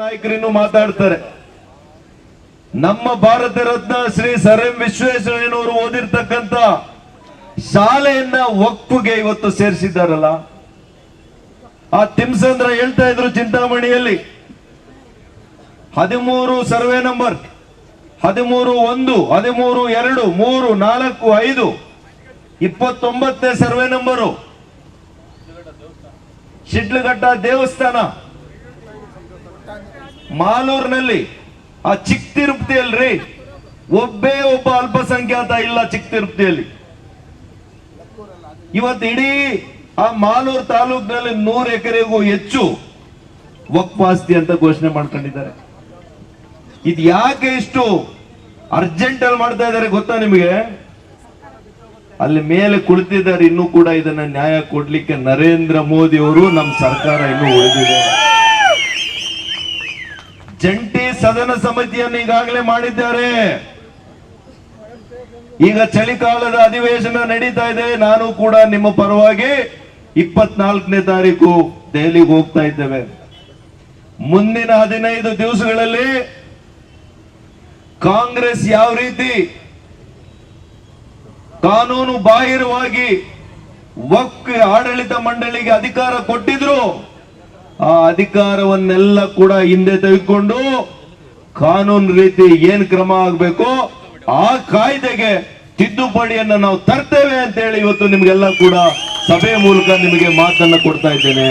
ನಾಯಕರಿನ್ನು ಮಾತಾಡ್ತಾರೆ. ನಮ್ಮ Bharat Ratna Shri sir M ವಿಶ್ವೇಶ್ವರಯ್ಯನವರು ಓದಿರ್ತಕ್ಕಂತ ಶಾಲೆಯನ್ನ ಒಕ್ಕುಗೆ ಇವತ್ತು ಸೇರಿಸಿದ್ದಾರಲ್ಲ. ಆ ತಿಮ್ಸಂದ್ರ ಹೇಳ್ತಾ ಇದ್ರು ಚಿಂತಾಮಣಿಯಲ್ಲಿ, ಹದಿಮೂರು ಸರ್ವೆ ನಂಬರ್, ಹದಿಮೂರು ಒಂದು, ಹದಿಮೂರು ಎರಡು, ಮೂರು, ನಾಲ್ಕು, ಐದು, ಇಪ್ಪತ್ತೊಂಬತ್ತನೇ ಸರ್ವೆ ನಂಬರು. ಶಿಡ್ಲಘಟ್ಟ ದೇವಸ್ಥಾನ. ಮಾಲೂರಿನಲ್ಲಿ. ಆ ಚಿಕ್ಕ ತಿರುಪತಿಯಲ್ರಿ? ಒಬ್ಬೇ ಒಬ್ಬ ಅಲ್ಪಸಂಖ್ಯಾತ ಇಲ್ಲ ಚಿಕ್ಕ ತಿರುಪತಿಯಲ್ಲಿ. ಇವತ್ತು ಇಡೀ ಆ ಮಾಲೂರು ತಾಲೂಕಿನಲ್ಲಿ ನೂರು ಎಕರೆಗೂ ಹೆಚ್ಚು ವಕ್ಫಾಸ್ತಿ ಅಂತ ಘೋಷಣೆ ಮಾಡ್ಕೊಂಡಿದ್ದಾರೆ. ಇದು ಯಾಕೆ ಇಷ್ಟು ಅರ್ಜೆಂಟ್ ಅಲ್ಲಿ ಮಾಡ್ತಾ ಇದ್ದಾರೆ ಗೊತ್ತಾ ನಿಮಗೆ? ಅಲ್ಲಿ ಮೇಲೆ ಕುಳಿತಿದ್ದಾರೆ, ಇನ್ನೂ ಕೂಡ ಇದನ್ನ ನ್ಯಾಯ ಕೊಡ್ಲಿಕ್ಕೆ ನರೇಂದ್ರ ಮೋದಿ ಅವರು, ನಮ್ಮ ಸರ್ಕಾರ ಇನ್ನು ಉಳಿದಿದೆ. ಜಂಟಿ ಸದನ ಸಮಿತಿಯನ್ನು ಈಗಾಗಲೇ ಮಾಡಿದ್ದಾರೆ. ಈಗ ಚಳಿಕಾಲದ ಅಧಿವೇಶನ ನಡೀತಾ ಇದೆ. ನಾನು ಕೂಡ ನಿಮ್ಮ ಪರವಾಗಿ ಇಪ್ಪತ್ನಾಲ್ಕನೇ ತಾರೀಕು ದೆಹಲಿಗೆ ಹೋಗ್ತಾ ಇದ್ದೇವೆ. ಮುಂದಿನ ಹದಿನೈದು ದಿವಸಗಳಲ್ಲಿ ಕಾಂಗ್ರೆಸ್ ಯಾವ ರೀತಿ ಕಾನೂನು ಬಾಹಿರವಾಗಿ ವಕ್ ಆಡಳಿತ ಮಂಡಳಿಗೆ ಅಧಿಕಾರ ಕೊಟ್ಟಿದ್ರು ಆ ಅಧಿಕಾರವನ್ನೆಲ್ಲ ಕೂಡ ಹಿಂದೆ ತೆಗೆದುಕೊಂಡು ಕಾನೂನು ರೀತಿ ಏನ್ ಕ್ರಮ ಆಗಬೇಕು, ಆ ಕಾಯ್ದೆಗೆ ತಿದ್ದುಪಡಿಯನ್ನ ನಾವು ತರ್ತೇವೆ ಅಂತ ಹೇಳಿ ಇವತ್ತು ನಿಮ್ಗೆಲ್ಲ ಕೂಡ ಸಭೆ ಮೂಲಕ ನಿಮಗೆ ಮಾತನ್ನ ಕೊಡ್ತಾ ಇದ್ದೇನೆ.